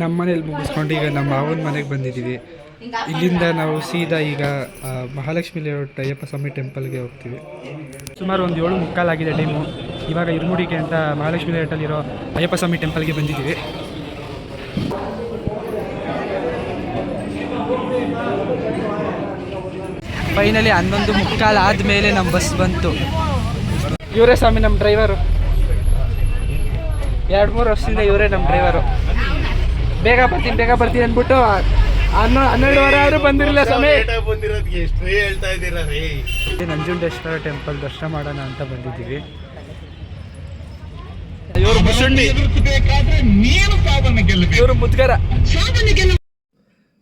ನಮ್ಮ ಮನೇಲಿ ಮುಗಿಸ್ಕೊಂಡು ಈಗ ನಮ್ಮ ಮಾವನ ಮನೆಗೆ ಬಂದಿದ್ದೀವಿ. ಇಲ್ಲಿಂದ ನಾವು ಸೀದಾ ಈಗ ಮಹಾಲಕ್ಷ್ಮಿ ಲೇಔಟ್ ಅಯ್ಯಪ್ಪ ಸ್ವಾಮಿ ಟೆಂಪಲ್ಗೆ ಹೋಗ್ತೀವಿ. ಸುಮಾರು ಒಂದು ಏಳು ಮುಕ್ಕಾಲಾಗಿದೆ ಟೈಮು. ಇವಾಗ ಇರುಮುಡಿಗೆ ಅಂತ ಮಹಾಲಕ್ಷ್ಮಿ ಲೇಔಟಲ್ಲಿರೋ ಅಯ್ಯಪ್ಪ ಸ್ವಾಮಿ ಟೆಂಪಲ್ಗೆ ಬಂದಿದ್ದೀವಿ. ಫೈನಲಿ ಹನ್ನೊಂದು ಮುಕ್ಕಾಲು ಆದಮೇಲೆ ನಮ್ಮ ಬಸ್ ಬಂತು. ಇವರೇ ಸ್ವಾಮಿ ನಮ್ಮ ಡ್ರೈವರು. ಎರಡು ಮೂರು ವರ್ಷದಿಂದ ಇವರೇ ನಮ್ಮ ಡ್ರೈವರು ಬೇಗ ಬರ್ತೀನಿ ಬೇಗ ಬರ್ತೀನಿ ಅಂದ್ಬಿಟ್ಟು ಹನ್ನೊ ಹನ್ನೆರಡುವರೆ ಆದರೂ ಬಂದಿರಲಿಲ್ಲ ಸಮಯ ನಂಜುಂಡೇಶ್ವರ ಟೆಂಪಲ್ ದರ್ಶನ ಮಾಡೋಣ ಅಂತ ಬಂದಿದ್ದೀವಿ. ಇವರು ಮುಸುಂಡಿ ಇವರು ಮುದ್ಗರ.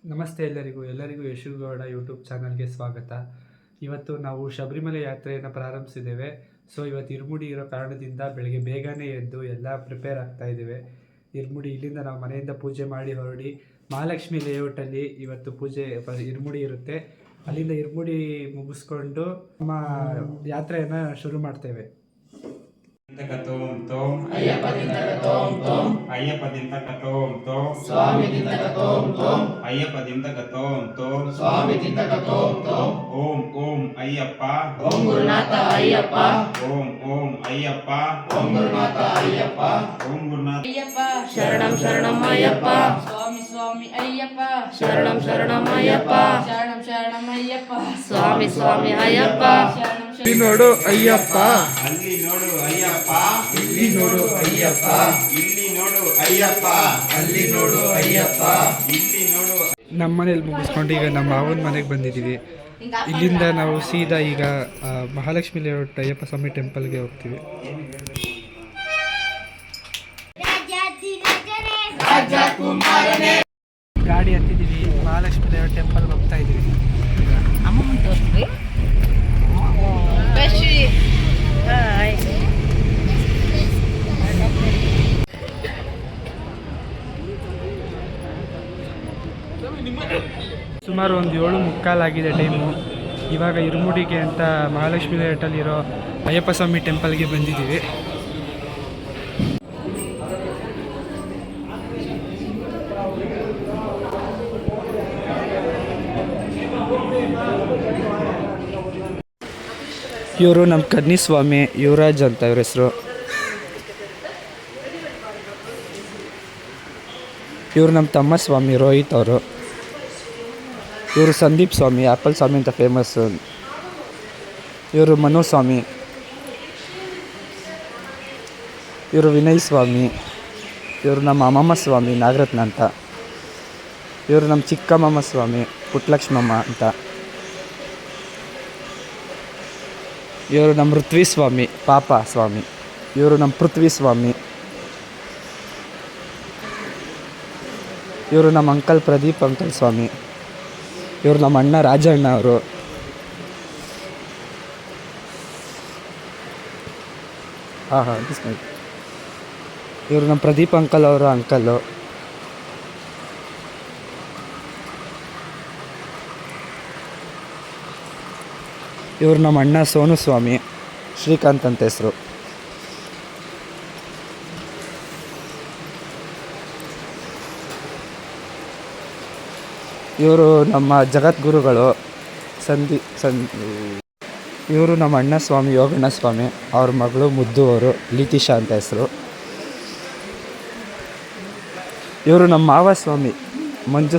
ನಮಸ್ತೆ ಎಲ್ಲರಿಗೂ ಎಲ್ಲರಿಗೂ ಯಶುಗೌಡ ಯೂಟ್ಯೂಬ್ ಚಾನಲ್ಗೆ ಸ್ವಾಗತ. ಇವತ್ತು ನಾವು ಶಬರಿಮಲೆ ಯಾತ್ರೆಯನ್ನು ಪ್ರಾರಂಭಿಸಿದ್ದೇವೆ. ಸೊ ಇವತ್ತು ಇರ್ಮುಡಿ ಇರೋ ಕಾರಣದಿಂದ ಬೆಳಗ್ಗೆ ಬೇಗನೆ ಎದ್ದು ಎಲ್ಲ ಪ್ರಿಪೇರ್ ಆಗ್ತಾ ಇದ್ದೇವೆ. ಇರ್ಮುಡಿ, ಇಲ್ಲಿಂದ ನಾವು ಮನೆಯಿಂದ ಪೂಜೆ ಮಾಡಿ ಹೊರಡಿ ಮಹಾಲಕ್ಷ್ಮಿ ಲೇಔಟಲ್ಲಿ ಇವತ್ತು ಪೂಜೆ ಇರ್ಮುಡಿ ಇರುತ್ತೆ. ಅಲ್ಲಿಂದ ಇರ್ಮುಡಿ ಮುಗಿಸ್ಕೊಂಡು ನಮ್ಮ ಯಾತ್ರೆಯನ್ನು ಶುರು ಮಾಡ್ತೇವೆ. ఓం ఓం అయ్యప్ప ఓం గురునాథ అయ్యప్ప ఓం ఓం అయ్యప్ప ఓం గురునాథ అయ్యప్ప ఓం గురునాథ అయ్యప్ప శరణం శరణం అయ్యప్ప స్వామి స్వామి అయ్యప్ప శరణం శరణం అయ్యప్ప శరణం శరణం అయ్యప్ప స్వామి స్వామి అయ్యప్ప శరణం శరణం అయ్యప్ప. అల్లి నోడు ಅಯ್ಯಪ್ಪ. ಇಲ್ಲಿ ನೋಡು ಅಯ್ಯಪ್ಪ. ಇಲ್ಲಿ ನೋಡು ಅಯ್ಯಪ್ಪ. ಅಲ್ಲಿ ನೋಡು ಅಯ್ಯಪ್ಪ. ಇಲ್ಲಿ ನೋಡು. ನಮ್ಮ ಮನೇಲಿ ಮುಗಿಸ್ಕೊಂಡು ಈಗ ನಮ್ಮ ಮಾವನ ಮನೆಗೆ ಬಂದಿದ್ದೀವಿ ಇಲ್ಲಿಂದ ನಾವು ಸೀದಾ ಈಗ ಮಹಾಲಕ್ಷ್ಮಿ ಲೇಔಟ್ ಅಯ್ಯಪ್ಪ ಸ್ವಾಮಿ ಟೆಂಪಲ್ಗೆ ಹೋಗ್ತೀವಿ. ಗಾಡಿ ಹತ್ತಿದ್ದೀವಿ ಮಹಾಲಕ್ಷ್ಮಿ ಲೇಔಟ್ ಟೆಂಪಲ್ಗೆ ಹೋಗ್ತಾ ಇದ್ದೀವಿ ಸುಮಾರು ಒಂದು ಏಳು ಮುಕ್ಕಾಲಾಗಿದೆ ಟೈಮು ಇವಾಗ ಇರುಮುಡಿಗೆ ಅಂತ ಮಹಾಲಕ್ಷ್ಮಿ ಲೇಔಟಲ್ಲಿರೋ ಅಯ್ಯಪ್ಪ ಸ್ವಾಮಿ ಟೆಂಪಲ್ಗೆ ಬಂದಿದ್ದೀವಿ. ಇವರು ನಮ್ಮ ಕನ್ನಿ ಸ್ವಾಮಿ, ಯುವರಾಜ್ ಅಂತ ಇವ್ರ ಹೆಸರು. ಇವರು ನಮ್ಮ ತಮ್ಮ ಸ್ವಾಮಿ ರೋಹಿತ್ ಅವರು. ಇವರು ಸಂದೀಪ್ ಸ್ವಾಮಿ ಆ್ಯಪಲ್ ಸ್ವಾಮಿ ಅಂತ ಫೇಮಸ್ ಇವರು ಮನೋ ಸ್ವಾಮಿ. ಇವರು ವಿನಯ್ ಸ್ವಾಮಿ. ಇವರು ನಮ್ಮ ಅಮ್ಮಮ್ಮ ಸ್ವಾಮಿ, ನಾಗರತ್ನ ಅಂತ. ಇವರು ನಮ್ಮ ಚಿಕ್ಕಮ್ಮಮ್ಮ ಸ್ವಾಮಿ ಪುಟ್ಟಲಕ್ಷ್ಮಮ್ಮ ಅಂತ. ಇವರು ನಮ್ಮ ಪೃಥ್ವಿ ಸ್ವಾಮಿ, ಪಾಪ ಸ್ವಾಮಿ. ಇವರು ನಮ್ಮ ಪೃಥ್ವಿ ಸ್ವಾಮಿ. ಇವರು ನಮ್ಮ ಅಂಕಲ್ ಪ್ರದೀಪ್ ಅಂಕಲ್ ಸ್ವಾಮಿ. ಇವರು ನಮ್ಮ ಅಣ್ಣ ರಾಜಣ್ಣ ಅವರು. ಹಾಂ ಹಾಂ ಇವರು ನಮ್ಮ ಪ್ರದೀಪ್ ಅಂಕಲ್ ಅವರು ಅಂಕಲ್ಲು ಇವರು ನಮ್ಮ ಅಣ್ಣ ಸೋನು ಸ್ವಾಮಿ ಶ್ರೀಕಾಂತ್ ಅಂತ ಹೆಸರು. ಇವರು ನಮ್ಮ ಜಗದ್ಗುರುಗಳು ಸಂಧಿ, ಸಂ, ಇವರು ನಮ್ಮ ಅಣ್ಣ ಸ್ವಾಮಿ, ಯೋಗಣ್ಣ ಸ್ವಾಮಿ, ಅವ್ರ ಮಗಳು ಮುದ್ದು ಅವರು, ಲೀತಿಶಾ ಅಂತ ಹೆಸರು. ಇವರು ನಮ್ಮ ಮಾವ ಸ್ವಾಮಿ, ಮಂಜು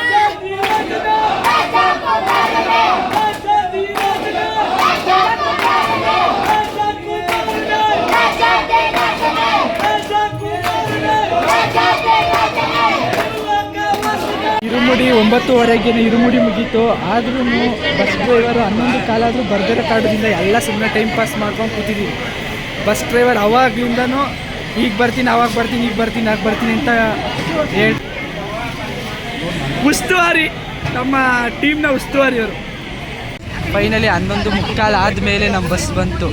ಇರುಮುಡಿ ಒಂಬತ್ತುವರೆಗೆ ಇರುಮುಡಿ ಮುಗೀತು. ಆದ್ರೂ ಬಸ್ ಡ್ರೈವರ್ ಹನ್ನೊಂದು ಕಾಲಾದರೂ ಬರ್ದಿರೋ ಕಾರಣದಿಂದ ಎಲ್ಲ ಸುಮ್ಮನೆ ಟೈಮ್ ಪಾಸ್ ಮಾಡ್ಕೊಂಡು ಕೂತಿದ್ದೀವಿ ಬಸ್ ಡ್ರೈವರ್ ಅವಾಗ್ಲಿಂದನೂ ಈಗ ಬರ್ತೀನಿ ಅವಾಗ ಬರ್ತೀನಿ ಈಗ ಬರ್ತೀನಿ ಆಗ ಬರ್ತೀನಿ ಅಂತ ಹೇಳಿ ಉಸ್ತುವಾರಿ ನಮ್ಮ ಟೀಮ್ನ ಉಸ್ತುವಾರಿ ಅವರು ಫೈನಲಿ ಹನ್ನೊಂದು ಮುಕ್ಕಾಲು ಆದಮೇಲೆ ನಮ್ಮ ಬಸ್ ಬಂತು.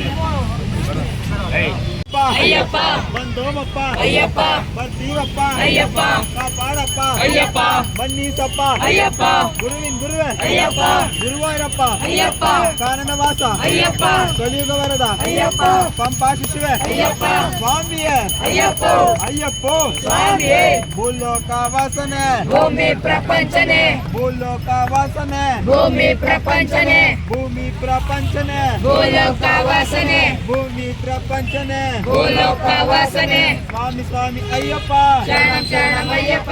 ஐயப்பா. ஐயப்பா. வந்தோமப்பா ஐயப்பா. வந்தீவப்பா ஐயப்பா. காப்பாடப்பா ஐயப்பா. வன்னீசப்பா ஐயப்பா. குருவின் குருவ ஐயப்பா. குருவாயிரப்பா ஐயப்பா. காரணவாசா. ஐயப்பா. கலியுக வரதா ஐயப்பா. பம்பா சிசுவ ஐயப்பா. சுவாமிய. ஐயப்போ. ஐயப்போ. சுவாமியே. பூலோக வாசன பூமி பிரபஞ்சனே. பூலோக வாசன பூமி பிரபஞ்சனே. பூமி பிரபஞ்சனே. பூலோக வாசன பூமி பிரபஞ்சனே. ವಾಸನೆ ಸ್ವಾಮಿ ಸ್ವಾಮಿ ಅಯ್ಯಪ್ಪ. ಶರಣಂ ಶರಣಂ ಅಯ್ಯಪ್ಪ.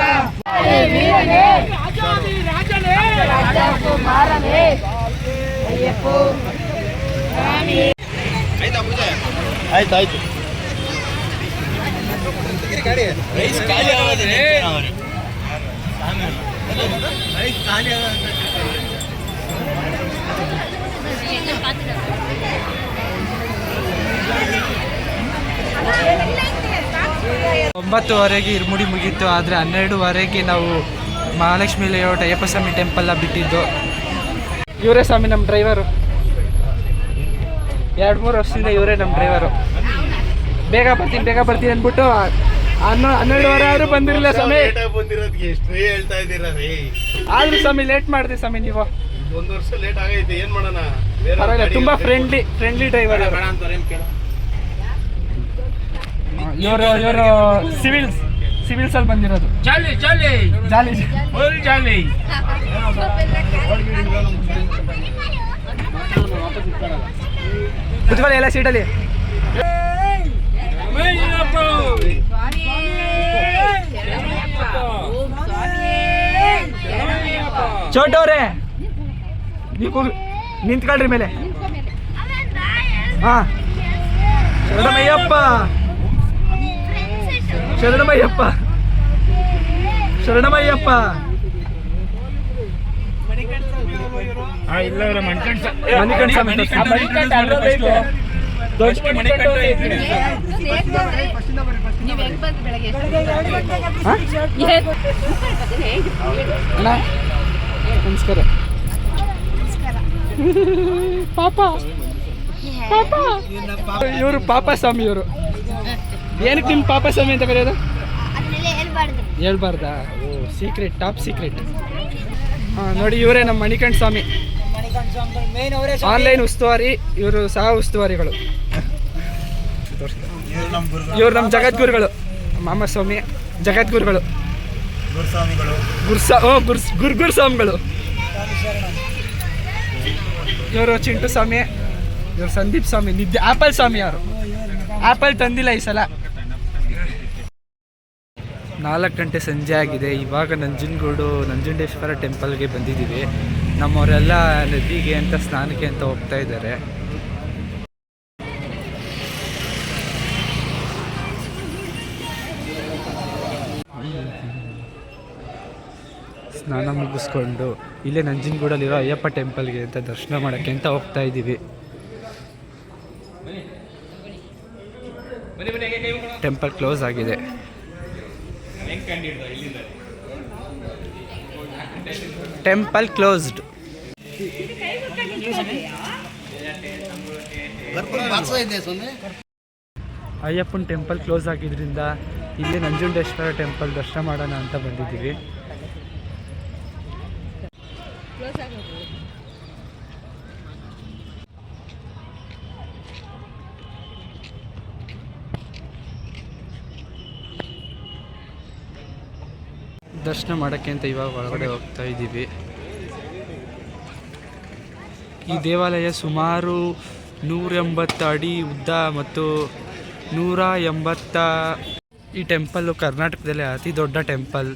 ವೀರನೇ ರಾಜಕುಮಾರನೇ. ಅಯ್ಯಪ್ಪ. ಸ್ವಾಮಿ. ಆಯ್ತಾಯ್ತು ಒಂಬತ್ತುವರೆಗೆ ಇರ್ಮುಡಿ ಮುಗೀತು ಆದರೆ ಹನ್ನೆರಡುವರೆಗೆ ನಾವು ಮಹಾಲಕ್ಷ್ಮಿ ಲೇಔಟ್ ಅಯ್ಯಪ್ಪ ಸ್ವಾಮಿ ಟೆಂಪಲ್ನ ಬಿಟ್ಟಿದ್ದು. ಇವರೇ ಸ್ವಾಮಿ ನಮ್ಮ ಡ್ರೈವರು ಎರಡು ಮೂರು ವರ್ಷದಿಂದ ಇವರೇ ನಮ್ಮ ಡ್ರೈವರು ಬೇಗ ಬರ್ತೀನಿ ಬೇಗ ಬರ್ತೀನಿ ಅಂದ್ಬಿಟ್ಟು ಹನ್ನೊ ಹನ್ನೆರಡುವರೆ ಆದರೂ ಬಂದಿರಲಿಲ್ಲ ಸ್ವಾಮಿ. ಹೇಳ್ತಾ ಇದ್ದೀರಾ ರೀ? ಆದರೂ ಸ್ವಾಮಿ ಲೇಟ್ ಮಾಡಿದೆ ಸ್ವಾಮಿ ನೀವು. ಒಂದು ವರ್ಷ ಲೇಟ್ ಆಗೈತೆ ಏನು ಮಾಡೋಣ? ಪರವಾಗಿಲ್ಲ ತುಂಬ ಫ್ರೆಂಡ್ಲಿ ಫ್ರೆಂಡ್ಲಿ ಡ್ರೈವರ್ ಇವರು ಇವರು ಸಿವಿಲ್ಸ್ ಸಿವಿಲ್ಸ್ ಅಲ್ಲಿ ಬಂದಿರೋದು. ಜಾಲಿ ಜಾಲಿ. ಜಾಲಿ. ಜಾಲಿ. ಕುತ್ಕೊಳ್ಳಿ ಎಲ್ಲ ಸೀಟಲ್ಲಿ. ಚೋಟವ್ರೆ ನೀವು ನಿಂತ್ಕೊಳ್ರಿ ಮೇಲೆ. ಹಾ. ಶರಣಮಯ್ಯಪ್ಪ ಶರಣಮಯ್ಯಪ್ಪ. ಶರಣಮಯ್ಯಪ್ಪ. ನಮಸ್ಕಾರ. ಪಾಪ. ಪಾಪ. ಇವರು ಪಾಪ ಸ್ವಾಮಿ ಇವರು ಏನಕ್ಕೆ ನಿಮ್ಮ ಪಾಪ ಸ್ವಾಮಿ ಅಂತ ಕರೆಯೋದು? ಹೇಳ್ಬಾರ್ದಾ. ಓ ಸೀಕ್ರೆಟ್ ಟಾಪ್ ಸೀಕ್ರೆಟ್ ಹಾಂ ನೋಡಿ ಇವರೇ ನಮ್ಮ ಮಣಿಕಂಠ ಸ್ವಾಮಿ. ಆನ್ಲೈನ್ ಉಸ್ತುವಾರಿ ಇವರು ಸಹ ಉಸ್ತುವಾರಿಗಳು. ಇವರು ನಮ್ಮ ಜಗದ್ಗುರುಗಳು. ಮಾಮ ಸ್ವಾಮಿ ಜಗದ್ಗುರುಗಳು. ಗುರ್ಸ ಓ ಗುರ್ಸ್ ಗುರ್ಗುರ್ ಸ್ವಾಮಿಗಳು. ಇವರು ಚಿಂಟು ಸ್ವಾಮಿ ಇವರು ಸಂದೀಪ್ ಸ್ವಾಮಿ ನಿದ್ದೆ ಆಪಲ್ ಸ್ವಾಮಿ ಅವರು ಆಪಲ್ ತಂದಿಲ್ಲ ಈ ಸಲ. ನಾಲ್ಕು ಗಂಟೆ ಸಂಜೆ ಆಗಿದೆ. ಇವಾಗ ನಂಜನಗೂಡು ನಂಜುಂಡೇಶ್ವರ ಟೆಂಪಲ್ಗೆ ಬಂದಿದ್ದೀವಿ. ನಮ್ಮವರೆಲ್ಲ ನದಿಗೆ ಅಂತ, ಸ್ನಾನಕ್ಕೆ ಅಂತ ಹೋಗ್ತಾ ಇದ್ದಾರೆ. ಸ್ನಾನ ಮುಗಿಸ್ಕೊಂಡು ಇಲ್ಲೇ ನಂಜನಗೂಡಲ್ಲಿರೋ ಅಯ್ಯಪ್ಪ ಟೆಂಪಲ್ಗೆ ಅಂತ ದರ್ಶನ ಮಾಡೋಕ್ಕೆ ಅಂತ ಹೋಗ್ತಾ ಇದ್ದೀವಿ. ಟೆಂಪಲ್ ಕ್ಲೋಸ್ ಆಗಿದೆ. ಟೆಂಪಲ್ ಕ್ಲೋಸ್ಡ್ ಅಯ್ಯಪ್ಪನ ಟೆಂಪಲ್ ಕ್ಲೋಸ್ ಆಗಿದ್ರಿಂದ ಇಲ್ಲಿ ನಂಜುಂಡೇಶ್ವರ ಟೆಂಪಲ್ ದರ್ಶನ ಮಾಡೋಣ ಅಂತ ಬಂದಿದ್ದೀವಿ. ದರ್ಶನ ಮಾಡೋಕ್ಕೆ ಅಂತ ಇವಾಗ ಒಳಗಡೆ ಹೋಗ್ತಾ ಇದ್ದೀವಿ. ಈ ದೇವಾಲಯ ಸುಮಾರು ನೂರ ಎಂಬತ್ತು ಅಡಿ ಉದ್ದ ಮತ್ತು ನೂರ ಎಂಬತ್ತ ಈ ಟೆಂಪಲ್ಲು ಕರ್ನಾಟಕದಲ್ಲೇ ಅತಿ ದೊಡ್ಡ ಟೆಂಪಲ್.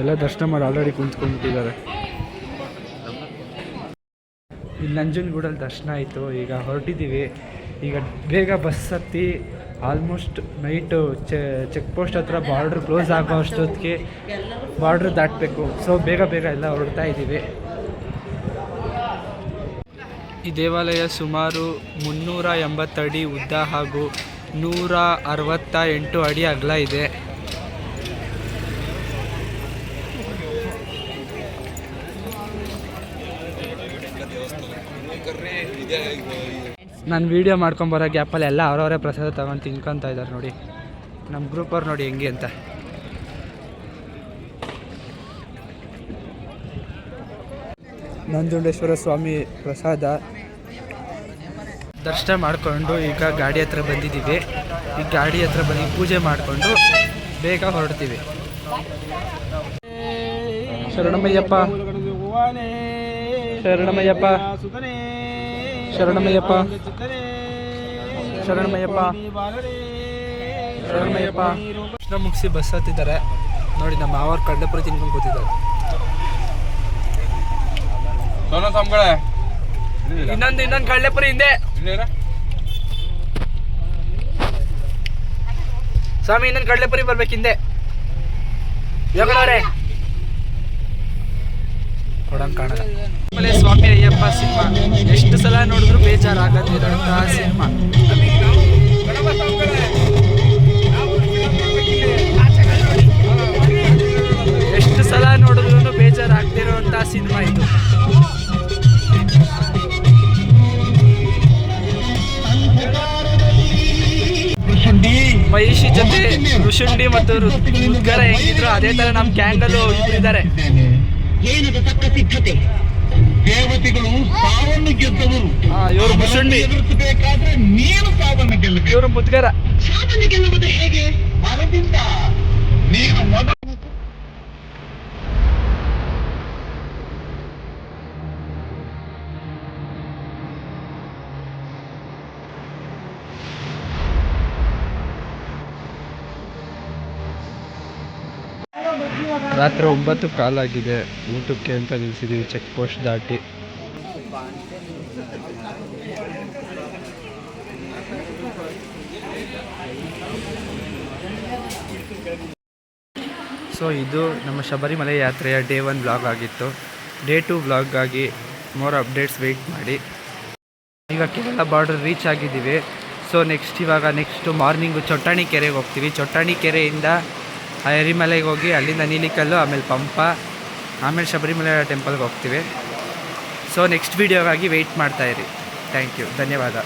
ಎಲ್ಲ ದರ್ಶನ ಮಾಡಿ ಆಲ್ರೆಡಿ ಕುಂತ್ಕೊಂಡ್ಬಿಟ್ಟಿದ್ದಾರೆ. ಇಲ್ಲಿ ನಂಜನಗೂಡಲ್ಲಿ ದರ್ಶನ ಆಯಿತು. ಈಗ ಹೊರಟಿದ್ದೀವಿ. ಈಗ ಬೇಗ ಬಸ್ ಹತ್ತಿ ಆಲ್ಮೋಸ್ಟ್ ನೈಟು ಚೆಕ್ ಪೋಸ್ಟ್ ಹತ್ರ ಬಾರ್ಡ್ರ್ ಕ್ಲೋಸ್ ಆಗೋ ಅಷ್ಟೊತ್ತಿಗೆ ಬಾರ್ಡ್ರ್ ದಾಟಬೇಕು. ಸೊ ಬೇಗ ಬೇಗ ಎಲ್ಲ ಹೊರಡ್ತಾ ಇದ್ದೀವಿ. ಈ ದೇವಾಲಯ ಸುಮಾರು ಮುನ್ನೂರ ಎಂಬತ್ತಡಿ ಉದ್ದ ಹಾಗೂ ನೂರ ಅರವತ್ತ ಎಂಟು ಅಡಿ ಅಗಲ ಇದೆ. ನಾನು ವೀಡಿಯೋ ಮಾಡ್ಕೊಂಬರೋ ಗ್ಯಾಪಲ್ಲಿ ಎಲ್ಲ ಅವರವರೇ ಪ್ರಸಾದ ತಗೊಂಡು ತಿನ್ಕೊತಾ ಇದ್ದಾರೆ ನೋಡಿ. ನಮ್ಮ ಗ್ರೂಪ್ ಅವ್ರು ನೋಡಿ ಹೆಂಗೆ ಅಂತ. ನಂಜುಂಡೇಶ್ವರ ಸ್ವಾಮಿ ಪ್ರಸಾದ. ದರ್ಶನ ಮಾಡಿಕೊಂಡು ಈಗ ಗಾಡಿ ಹತ್ರ ಬಂದಿದ್ದೀವಿ. ಈ ಗಾಡಿ ಹತ್ರ ಬಂದು ಪೂಜೆ ಮಾಡಿಕೊಂಡು ಬೇಗ ಹೊರಡ್ತೀವಿ. ಶರಣಮಯ್ಯಪ್ಪ. ಶರಣಮಯ್ಯಪ್ಪ. ಶರಣಮಯ್ಯಪ್ಪ. ಶರಣಮಯ್ಯಪ್ಪ. ಶರಣಮಯ್ಯಪ್ಪ. ಕೃಷ್ಣ ಮುಗಿಸಿ ಬಸ್ ಹತ್ತಿದ್ದಾರೆ. ನೋಡಿ ನಮ್ಮ ಮಾವರ್ ಕಡ್ಲೆಪುರಿ ತಿನ್ಕೊಂಡು ಕೂತಿದ್ದಾರೆ. ಇನ್ನೊಂದು ಇನ್ನೊಂದು ಕಡ್ಲೆಪುರಿ ಹಿಂದೆ. ಸ್ವಾಮಿ ಇನ್ನೊಂದು ಕಡ್ಲೆಪುರಿ ಬರ್ಬೇಕು ಹಿಂದೆ ಯೋಗನವ್ರೆ ಕೊಡಂಗ್ ಕಾಣಲ್ಲ. ಆಮೇಲೆ ಸ್ವಾಮಿ ಅಯ್ಯಪ್ಪ ಸಿನಿಮಾ. ಎಷ್ಟು ಸಲ ನೋಡಿದ್ರು ಬೇಜಾರಾಗದಿರೋಂತಹ ಸಿನಿಮಾ. ಎಷ್ಟು ಸಲ ನೋಡಿದ್ರು ಬೇಜಾರಾಗ್ತಿರೋಂತಹ ಸಿನಿಮಾ ಇದು. ಮಹಿಷಿ ಜೊತೆ ಋಷುಂಡಿ ಮತ್ತು ಉದ್ಗರ ಹೆಂಗಿದ್ರು ಅದೇ ತರ ನಮ್ಮ ಕ್ಯಾಂಡಲ್ ಇದ್ದಾರೆ ಏನದು ತಕ್ಕ ಸಿದ್ಧತೆ? ದೇವತೆಗಳು ಸಾವನ್ನು ಗೆದ್ದವರು. ಇವರು ಮುಸಣ್ಣಿ ಎದುರಿಸಬೇಕಾದ್ರೆ ನೀನು ಸಾವನ್ನು ಗೆಲ್ಲಬೇಕು. ಇವರು ಮುದ್ಗರ ಸಾವನ್ನು ಗೆಲ್ಲುವುದು ಹೇಗೆ? ಮರದಿಂದ ನೀನು ಮೊದಲು ರಾತ್ರಿ ಒಂಬತ್ತು ಕಾಲಾಗಿದೆ. ಊಟಕ್ಕೆ ಅಂತ ನಿಲ್ಸಿದ್ದೀವಿ ಚೆಕ್ ಪೋಸ್ಟ್ ದಾಟಿ. ಸೊ ಇದು ನಮ್ಮ ಶಬರಿಮಲೆ ಯಾತ್ರೆಯ ಡೇ ಒನ್ ಬ್ಲಾಗ್ ಆಗಿತ್ತು. ಡೇ ಟು ಬ್ಲಾಗಾಗಿ ಮೋರ್ ಅಪ್ಡೇಟ್ಸ್ ವೆಯ್ಟ್ ಮಾಡಿ. ಈಗ ಕೇರಳ ಬಾರ್ಡರ್ ರೀಚ್ ಆಗಿದ್ದೀವಿ. ಸೊ ನೆಕ್ಸ್ಟ್ ಇವಾಗ ನೆಕ್ಸ್ಟು ಮಾರ್ನಿಂಗು ಚೊಟ್ಟಾಣಿ ಕೆರೆಗೆ ಹೋಗ್ತೀವಿ. ಚೊಟ್ಟಾಣಿ ಕೆರೆಯಿಂದ ಎರಿಮಲೆಗೆ ಹೋಗಿ ಅಲ್ಲಿಂದ ನೀಲಿಕಲ್ಲು, ಆಮೇಲೆ ಪಂಪ, ಆಮೇಲೆ ಶಬರಿಮಲೆ ಟೆಂಪಲ್ಗೆ ಹೋಗ್ತೀವಿ. ಸೊ ನೆಕ್ಸ್ಟ್ ವೀಡಿಯೋಗಾಗಿ ವೆಯ್ಟ್ ಮಾಡ್ತಾಯಿರಿ ಥ್ಯಾಂಕ್ ಯು ಧನ್ಯವಾದ.